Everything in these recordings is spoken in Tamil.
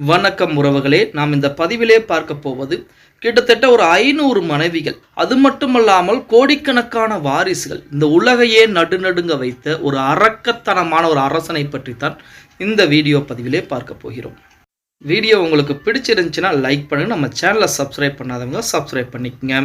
வணக்கம் உறவுகளே நாம் இந்த பதிவிலே பார்க்க போவது கிட்டத்தட்ட ஒரு ஐநூறு மனைவிகள். அது மட்டுமல்லாமல் கோடிக்கணக்கான வாரிசுகள். இந்த உலகையே நடுநடுங்க வைத்த ஒரு அரக்கத்தனமான ஒரு அரசனை பற்றித்தான் இந்த வீடியோ பதிவிலே பார்க்க போகிறோம். வீடியோ உங்களுக்கு பிடிச்சிருந்துச்சுன்னா லைக் பண்ணுங்கள் நம்ம சேனலை சப்ஸ்கிரைப் பண்ணாதவங்க சப்ஸ்கிரைப் பண்ணிக்கங்க.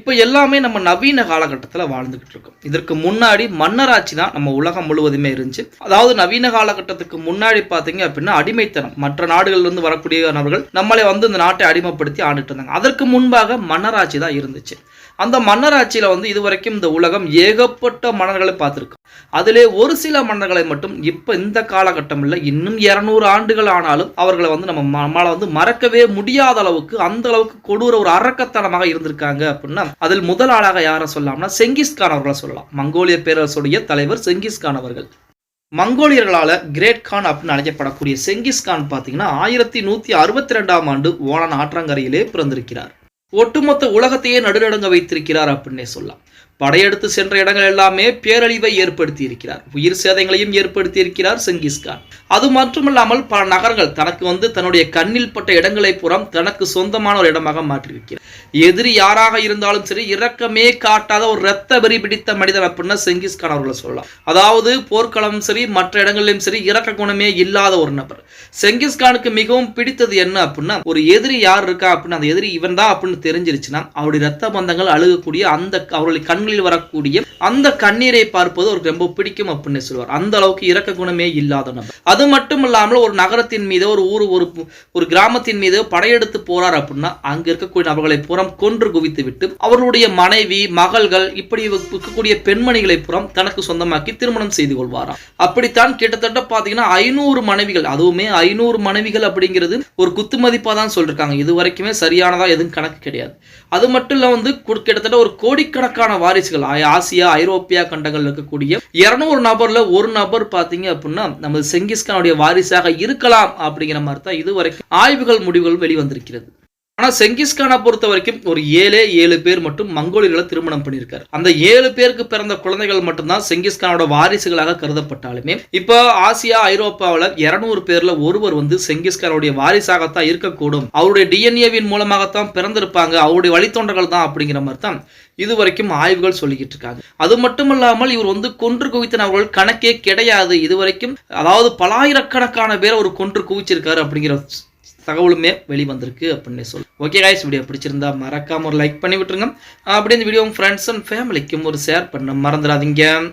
இப்போ எல்லாமே நம்ம நவீன காலகட்டத்தில் வாழ்ந்துகிட்டு இருக்கோம் இதற்கு முன்னாடி மன்னராட்சி தான் நம்ம உலகம் முழுவதுமே இருந்துச்சு. அதாவது நவீன காலகட்டத்துக்கு முன்னாடி பார்த்தீங்க அப்படின்னா அடிமைத்தனம். மற்ற நாடுகள்லேருந்து வரக்கூடிய நபர்கள் நம்மளை வந்து இந்த நாட்டை அடிமைப்படுத்தி ஆண்டுட்டு இருந்தாங்க. அதற்கு முன்பாக மன்னராட்சி தான் இருந்துச்சு. அந்த மன்னராட்சியில் வந்து இதுவரைக்கும் இந்த உலகம் ஏகப்பட்ட மன்னர்களை பார்த்துருக்கோம் அதிலே ஒரு சில மன்னர்களை மட்டும் இப்போ இந்த காலகட்டமில் இன்னும் இரநூறு ஆண்டுகள் ஆனாலும் அவர்களை வந்து நம்ம நம்மளால் வந்து மறக்கவே முடியாத அளவுக்கு அந்த அளவுக்கு கொடூர ஒரு அரக்கத்தனமாக இருந்திருக்காங்க அப்படின்னா அதில் முதல் ஆளாக யாரை சொல்லலாம்னா செங்கிஸ்கான் அவர்களை சொல்லலாம். மங்கோலிய பேரரசுடைய தலைவர் செங்கிஸ்கான் அவர்கள். மங்கோலியர்களால் கிரேட் கான் அப்படின்னு அழைக்கப்படக்கூடிய செங்கிஸ்கான் பார்த்தீங்கன்னா ஆயிரத்தி நூற்றி அறுபத்தி ரெண்டாம் ஆண்டு ஓணன் ஆற்றங்கரையிலே பிறந்திருக்கிறார். ஒட்டுமொத்த உலகத்தையே நடுநடுங்க வைத்திருக்கிறார் அப்படின்னே சொல்லலாம். படையெடுத்து சென்ற இடங்கள் எல்லாமே பேரழிவை ஏற்படுத்தி இருக்கிறார் உயிர் சேதங்களையும் ஏற்படுத்தி இருக்கிறார் செங்கிஸ்கான் அது மட்டுமல்லாமல் பல நகரங்கள் தனக்கு வந்து தன்னுடைய கண்ணில் பட்ட இடங்களை புறம் தனக்கு சொந்தமான ஒரு இடமாக மாற்றியிருக்கிறார். எதிரி யாராக இருந்தாலும் சரி இரக்கமே காட்டாத ஒரு இரத்த வெறி பிடித்த மனிதன் அப்படின்னா செங்கிஸ்கான் அவர்களை சொல்லலாம். அதாவது போர்க்களமும் சரி மற்ற இடங்களிலும் சரி இரக்க குணமே இல்லாத ஒரு நபர். செங்கிஸ்கானுக்கு மிகவும் பிடித்தது என்ன அப்படின்னா ஒரு எதிரி யார் இருக்கா அப்படின்னா அந்த எதிரி இவன் தான் அப்படின்னு தெரிஞ்சிருச்சுன்னா அவருடைய ரத்த பந்தங்கள் அழுகக்கூடிய அந்த அவருடைய கண் கண்களில் வரக்கூடிய அந்த கண்ணீரை பார்ப்பது அவருக்கு ரொம்ப பிடிக்கும் அப்படின்னு சொல்லுவார். அந்த அளவுக்கு இறக்க குணமே இல்லாத நபர். அது மட்டும் இல்லாமல் ஒரு நகரத்தின் மீது ஒரு ஊர் ஒரு ஒரு கிராமத்தின் மீது படையெடுத்து போறார் அப்படின்னா அங்க இருக்கக்கூடிய நபர்களை புறம் கொன்று குவித்து விட்டு அவர்களுடைய மனைவி மகள்கள் இப்படி இருக்கக்கூடிய பெண்மணிகளை புறம் தனக்கு சொந்தமாக்கி திருமணம் செய்து கொள்வாராம். அப்படித்தான் கிட்டத்தட்ட பாத்தீங்கன்னா ஐநூறு மனைவிகள் அதுவுமே ஐநூறு மனைவிகள் அப்படிங்கிறது ஒரு குத்து மதிப்பா தான் சொல்லிருக்காங்க. இது வரைக்குமே சரியானதா எதுவும் கணக்கு கிடையாது. அது மட்டும் இல்ல வந்து கிட்டத்தட்ட ஒரு கோடிக்கணக்கான வாரி வாரிசுகள் ஆசியா ஐரோப்பியா கண்டங்கள் இருக்கக்கூடிய இருநூறு நபர்ல ஒரு நபர் பாத்தீங்க அப்படின்னா நமது செங்கிஸ்கானுடைய வாரிசாக இருக்கலாம் அப்படிங்கிற மாதிரி தான் இதுவரைக்கும் ஆய்வுகள் முடிவுகள் வெளிவந்திருக்கிறது. ஆனா செங்கிஸ்கானை பொறுத்த வரைக்கும் ஒரு ஏழே ஏழு பேர் மட்டும் மங்கோலியர்களை திருமணம் பண்ணியிருக்காரு. அந்த ஏழு பேருக்கு பிறந்த குழந்தைகள் மட்டும்தான் செங்கிஸ்கானோட வாரிசுகளாக கருதப்பட்டாலுமே இப்போ ஆசியா ஐரோப்பாவில் இருநூறு பேர்ல ஒருவர் வந்து செங்கிஸ்கானுடைய வாரிசாகத்தான் இருக்கக்கூடும். அவருடைய டிஎன்ஏவின் மூலமாகத்தான் பிறந்திருப்பாங்க. அவருடைய வழித்தொண்டர்கள் தான் அப்படிங்கிற மாதிரி தான் இது வரைக்கும் ஆய்வுகள் சொல்லிக்கிட்டு இருக்காங்க. அது மட்டும் இல்லாமல் இவர் வந்து கொன்று குவித்த நபர்கள் கணக்கே கிடையாது. இது வரைக்கும் அதாவது பலாயிரக்கணக்கான பேர் ஒரு கொன்று குவிச்சிருக்காரு அப்படிங்கிற தகவலுமே வெளிவந்திருக்கு அப்படின்னு சொல்லு ஓகே காய்ஸ் வீடியோ பிடிச்சிருந்தா மறக்காம ஒரு லைக் பண்ணி விட்டுருங்க. அப்படியே இந்த வீடியோ உங்கள் ஃப்ரெண்ட்ஸ் அண்ட் ஃபேமிலிக்கும் ஒரு ஷேர் பண்ண மறந்துடாதீங்க.